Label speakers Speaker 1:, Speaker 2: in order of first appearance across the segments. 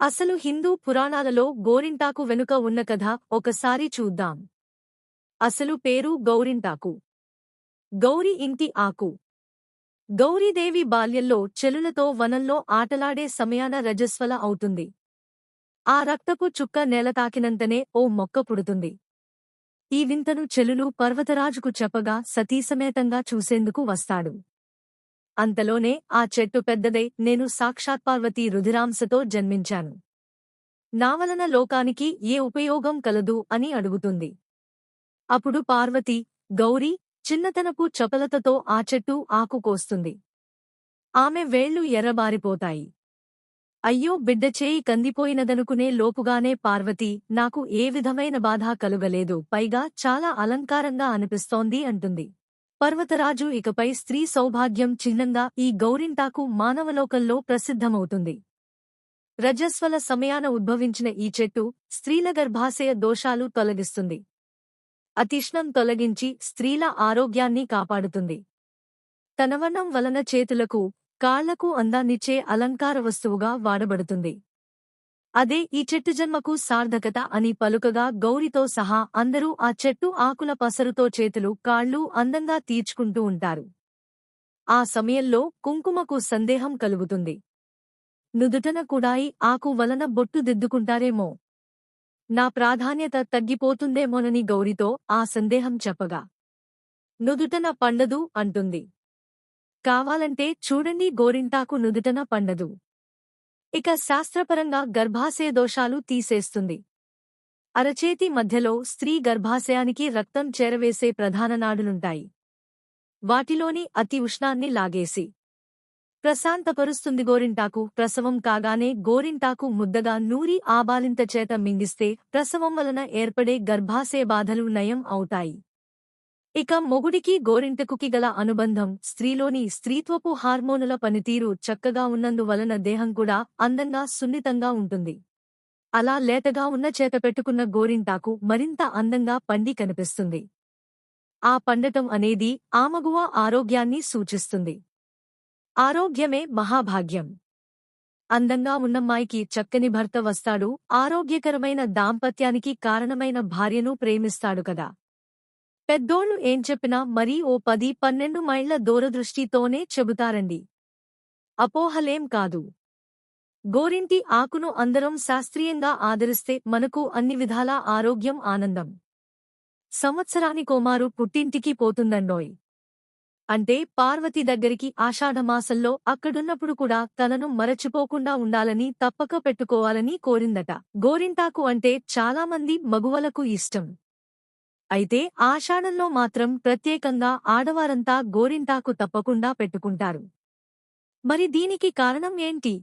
Speaker 1: అసలు హిందూ పురాణాలలో గోరింటాకు వెనుక ఉన్న కథ ఒకసారి చూద్దాం. అసలు పేరు గౌరింటాకు. గౌరి ఇంటి ఆకు. గౌరీదేవి బాల్యంలో చెలులతో వనంలో ఆటలాడే సమయాన రజస్వల అవుతుంది. ఆ రక్తపు చుక్క నేల తాకినంతనే ఓ మొక్క పుడుతుంది. ఈ వింతను చెలులు పర్వతరాజుకు చెప్పగా సతీసమేతంగా చూసేందుకు వస్తాడు. అంతలోనే ఆ చెట్టు పెద్దదై నేను సాక్షాత్ పార్వతీ రుధిరాంశతో జన్మించాను. నావలన లోకానికి ఏ ఉపయోగం కలదు అని అడుగుతుంది. అప్పుడు పార్వతి గౌరీ చిన్నతనపు చపలతతో ఆ చెట్టు ఆకు కోస్తుంది. ఆమె వేళ్ళు ఎర్రబారిపోతాయి. అయ్యో బిడ్డ చేయి కందిపోయినదనుకునే లోపుగానే పార్వతి నాకు ఏ విధమైన బాధ కలుగలేదు. పైగా చాలా అలంకారంగా అనిపిస్తోంది అంటుంది. పర్వతరాజు ఇకపై స్త్రీ సౌభాగ్యం చిహ్నంగా ఈ గౌరింటాకు మానవలోకంలో ప్రసిద్ధమవుతుంది. రజస్వల సమయాన ఉద్భవించిన ఈ చెట్టు స్త్రీల గర్భాశయ దోషాలు తొలగిస్తుంది. అతిష్ణం తొలగించి స్త్రీల ఆరోగ్యాన్ని కాపాడుతుంది. తనవనం వలన చేతులకు కాళ్ళకు అందాన్నిచ్చే అలంకార వస్తువుగా వాడబడుతుంది. అదే ఈ చెట్టు జన్మకు సార్థకత అని పలుకగా గౌరితో సహా అందరూ ఆ చెట్టు ఆకుల పసరుతో చేతులు కాళ్ళు అందంగా తీర్చుకుంటూ ఉంటారు. ఆ సమయంలో కుంకుమకు సందేహం కలుగుతుంది. నుదుటన కుడాయి ఆకు వలన బొట్టు దిద్దుకుంటారేమో. నా ప్రాధాన్యత తగ్గిపోతుందేమోనని గౌరితో ఆ సందేహం చెప్పగా. నుదుటన పండదు అంటుంది. కావాలంటే చూడండి గోరింటాకు నుదుటన పండదు. ఇక శాస్త్రపరంగా గర్భాశయ దోషాలు తీసేస్తుంది. అరచేతి మధ్యలో స్త్రీ గర్భాశయానికి రక్తం చేరవేసే ప్రధాన నాడులుంటాయి. వాటిలోని అతి ఉష్ణాన్ని లాగేసి. ప్రశాంతపరుస్తుంది గోరింటాకు ప్రసవం కాగానే గోరింటాకు ముద్దగా నూరి ఆబాలింత చేత మింగిస్తే ప్రసవం వలన ఏర్పడే గర్భాశయ బాధలు నయం అవుతాయి. ఇక మొగుడికి గోరింటకుకి గల అనుబంధం స్త్రీలోని స్త్రీత్వపు హార్మోనుల పనితీరు చక్కగా ఉన్నందువలన దేహం కూడా అందంగా సున్నితంగా ఉంటుంది. అలా లేతగా ఉన్న చేత పెట్టుకున్న గోరింటాకు మరింత అందంగా పండి కనిపిస్తుంది. ఆ పండటం అనేది ఆమగువ ఆరోగ్యాన్ని సూచిస్తుంది. ఆరోగ్యమే మహాభాగ్యం. అందంగా ఉన్నమ్మాయికి చక్కని భర్త వస్తాడు ఆరోగ్యకరమైన దాంపత్యానికి కారణమైన భార్యను ప్రేమిస్తాడు కదా. పెద్దోళ్ళు ఏం చెప్పినా మరీ ఓ పది పన్నెండు మైళ్ళ దూరదృష్టితోనే చెబుతారండి. అపోహలేం కాదు. గోరింటి ఆకును అందరం శాస్త్రీయంగా ఆదరిస్తే మనకు అన్ని విధాలా ఆరోగ్యం ఆనందం. సంవత్సరానికోమారు పుట్టింటికి పోతుందండోయ్. అంటే పార్వతి దగ్గరికి ఆషాఢమాసంలో అక్కడున్నప్పుడు కూడా తనను మరచిపోకుండా ఉండాలని తప్పక పెట్టుకోవాలని కోరిందట. గోరింటాకు అంటే చాలామంది మగువలకు ఇష్టం. అయితే ఆషాఢంలో మాత్రం ప్రత్యేకంగా ఆడవారంతా గోరింటాకు తప్పకుండా పెట్టుకుంటారు. మరి దీనికి కారణం ఏంటి?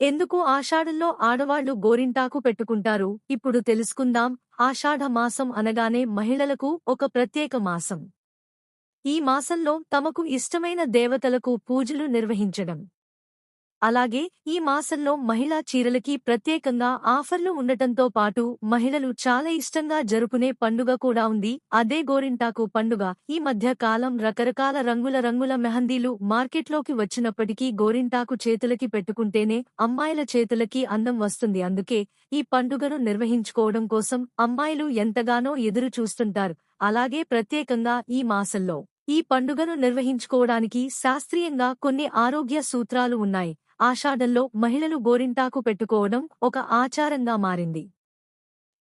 Speaker 1: ఎందుకు ఆషాఢంలో ఆడవాళ్ళు గోరింటాకు పెట్టుకుంటారు? ఇప్పుడు తెలుసుకుందాం. ఆషాఢ మాసం అనగానే మహిళలకు ఒక ప్రత్యేక మాసం. ఈ మాసంలో తమకు ఇష్టమైన దేవతలకు పూజలు నిర్వహించడం. అలాగే ఈ మాసంలో మహిళా చీరలకి ప్రత్యేకంగా ఆఫర్లు ఉండటంతో పాటు మహిళలు చాలా ఇష్టంగా జరుపునే పండుగ కూడా ఉంది. అదే గోరింటాకు పండుగ. ఈ మధ్య కాలం రకరకాల రంగుల రంగుల మెహందీలు మార్కెట్లోకి వచ్చినప్పటికీ గోరింటాకు చేతులకి పెట్టుకుంటేనే అమ్మాయిల చేతులకి అందం వస్తుంది. అందుకే ఈ పండుగను నిర్వహించుకోవడం కోసం అమ్మాయిలు ఎంతగానో ఎదురు చూస్తుంటారు అలాగే ప్రత్యేకంగా ఈ మాసంలో ఈ పండుగను నిర్వహించుకోవడానికి శాస్త్రీయంగా కొన్ని ఆరోగ్య సూత్రాలు ఉన్నాయి. ఆషాఢంలో మహిళలు గోరింటాకు పెట్టుకోవడం ఒక ఆచారంగా మారింది.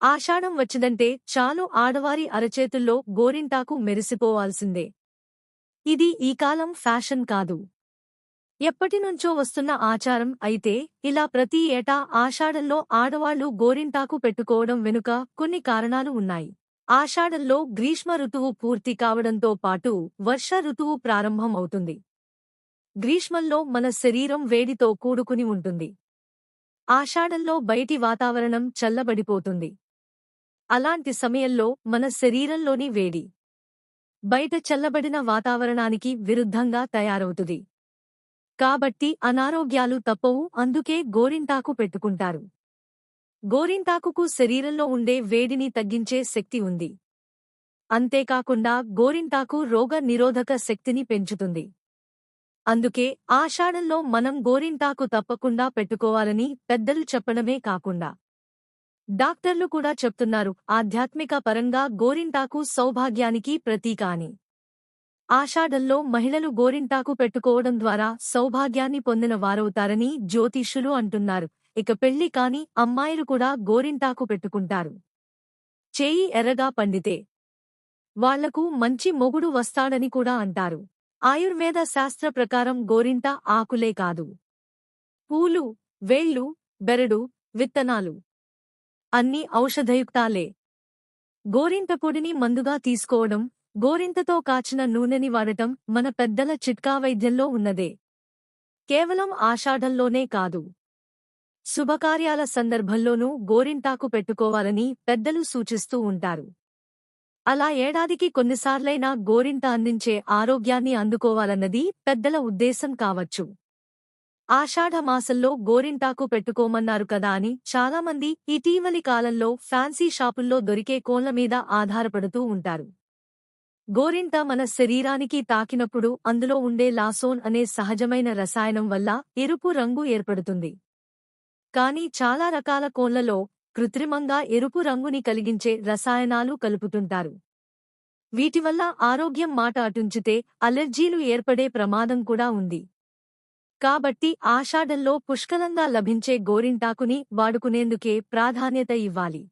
Speaker 1: ఆషాఢం వచ్చిదంటే చాలు ఆడవారి అరచేతుల్లో గోరింటాకు మెరిసిపోవాల్సిందే. ఇది ఈ కాలం ఫ్యాషన్ కాదు. ఎప్పటినుంచో వస్తున్న ఆచారం అయితే ఇలా ప్రతి ఏటా ఆషాఢంలో ఆడవాళ్ళు గోరింటాకు పెట్టుకోవడం వెనుక కొన్ని కారణాలు ఉన్నాయి. ఆషాఢంలో గ్రీష్మ ఋతువు పూర్తి కావడంతో పాటు వర్ష ఋతువు ప్రారంభం అవుతుంది గ్రీష్మంలో మన శరీరం వేడితో కూడుకుని ఉంటుంది. ఆషాఢంలో బయటి వాతావరణం చల్లబడిపోతుంది. అలాంటి సమయంలో మన శరీరంలోని వేడి బయట చల్లబడిన వాతావరణానికి విరుద్ధంగా తయారవుతుంది. కాబట్టి అనారోగ్యాలు తప్పవు అందుకే గోరింటాకు పెట్టుకుంటారు. గోరింటాకుకు శరీరంలో ఉండే వేడిని తగ్గించే శక్తి ఉంది. అంతేకాకుండా గోరింటాకు రోగ నిరోధక శక్తిని పెంచుతుంది. అందుకే ఆషాఢంలో మనం గోరింటాకు తప్పకుండా పెట్టుకోవాలని పెద్దలు చెప్పడమే కాకుండా. డాక్టర్లు కూడా చెప్తున్నారు ఆధ్యాత్మిక పరంగా గోరింటాకు సౌభాగ్యానికి ప్రతీక అని. ఆషాఢంలో మహిళలు గోరింటాకు పెట్టుకోవడం ద్వారా సౌభాగ్యాన్ని పొందిన వారవుతారని జ్యోతిష్యులు అంటున్నారు. ఇక పెళ్ళి కాని అమ్మాయిలు కూడా గోరింటాకు పెట్టుకుంటారు. చేయి ఎర్రగా పండితే వాళ్ళకు మంచి మొగుడు వస్తాడని కూడా అంటారు. ఆయుర్వేద శాస్త్ర ప్రకారం గోరింట ఆకులే కాదు. పూలు వేళ్ళు బెరడు విత్తనాలు అన్నీ ఔషధయుక్తాలే. గోరింట పొడిని మందుగా తీసుకోవడం గోరింతతో కాచిన నూనెని వాడటం మన పెద్దల చిట్కా వైద్యంలో ఉన్నదే. కేవలం ఆషాఢంలోనే కాదు. శుభకార్యాల సందర్భంలోనూ గోరింటాకు పెట్టుకోవాలని పెద్దలు సూచిస్తూ ఉంటారు. అలా ఏడాదికి కొన్నిసార్లైనా గోరింట అందించే ఆరోగ్యాన్ని అందుకోవాలన్నది పెద్దల ఉద్దేశం కావచ్చు. ఆషాఢమాసంలో గోరింటాకు పెట్టుకోమన్నారు కదా అని చాలామంది ఇటీవలి కాలంలో ఫ్యాన్సీ షాపుల్లో దొరికే కోన్ల మీద ఆధారపడుతూ ఉంటారు. గోరింట మన శరీరానికి తాకినప్పుడు అందులో ఉండే లాసోన్ అనే సహజమైన రసాయనం వల్ల ఎరుపు రంగు ఏర్పడుతుంది. కానీ చాలా రకాల కోళ్ళలో కృత్రిమంగా ఎరుపు రంగుని కలిగించే రసాయనాలు కలుపుతుంటారు. వీటివల్ల ఆరోగ్యం మాట అటుంచితే అలెర్జీలు ఏర్పడే ప్రమాదం కూడా ఉంది. కాబట్టి ఆషాఢంలో పుష్కలంగా లభించే గోరింటాకుని వాడుకునేందుకే ప్రాధాన్యత ఇవ్వాలి.